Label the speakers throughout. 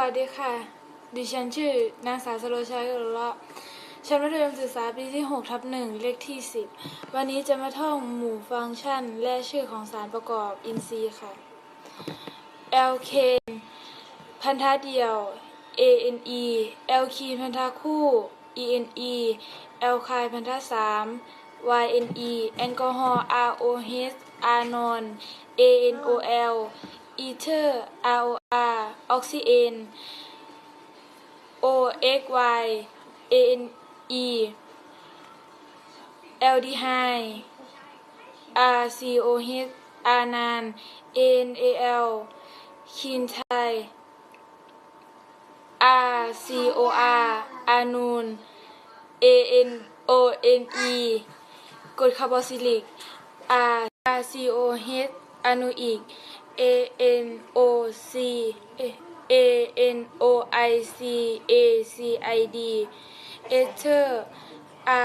Speaker 1: วัสดีค่ะ ดิฉันชื่อนางสาวสโลชัยกุลละชั้นมัธยมศึกษาปีที่6ทับหนึ่งเลขที่ 10 วันนี้จะมาท่องหมู่ฟังก์ชัน และชื่อของสารประกอบอินทรีย์ค่ะ LK พันธะเดี่ยว ANE LK พันธะคู่ ENE L คายพันธะสาม YNE แอลกอฮอล์ ROH อานอน ANOL อีเทอร์ ROR ออกซิเอน OXY ANE แอลดีไฮ RCOH อานาน ANAL คีนไท RCOR อานูน ANONE กรดคาร์บอซิลิก R RCOH อนูอิก ANOC เอ๊ ANOIC ACID เอเทอร์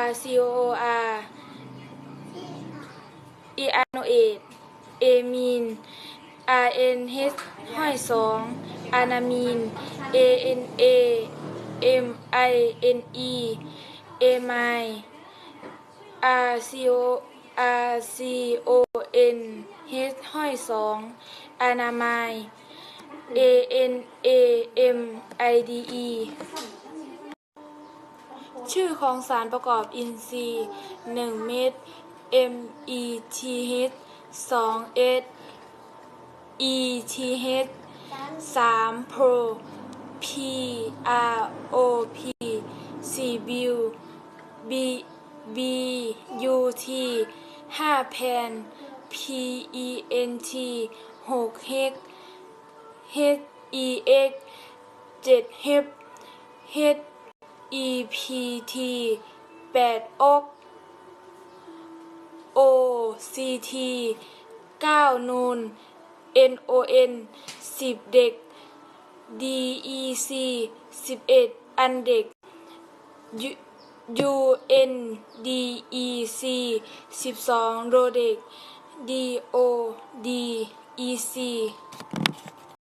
Speaker 1: RCOR อีอาโนเอตเอมีน RNH ห้อยสองอานามีน ANA MINE เอไม RCO RCON H ห้อยสองอนามัย ANAMIDE ชื่อของสารประกอบอินทรีย์1เม็ด METH 2 S ETH 3 Pro PROP 4 Bill B BUT 5 Pan PENT 6 h e x Hex 7 Hep HEPT 8อก OCT 9 นูน NON 10 เด็ก DEC 11 อันเด็ก UNDEC 12 โรเด็ก DODEC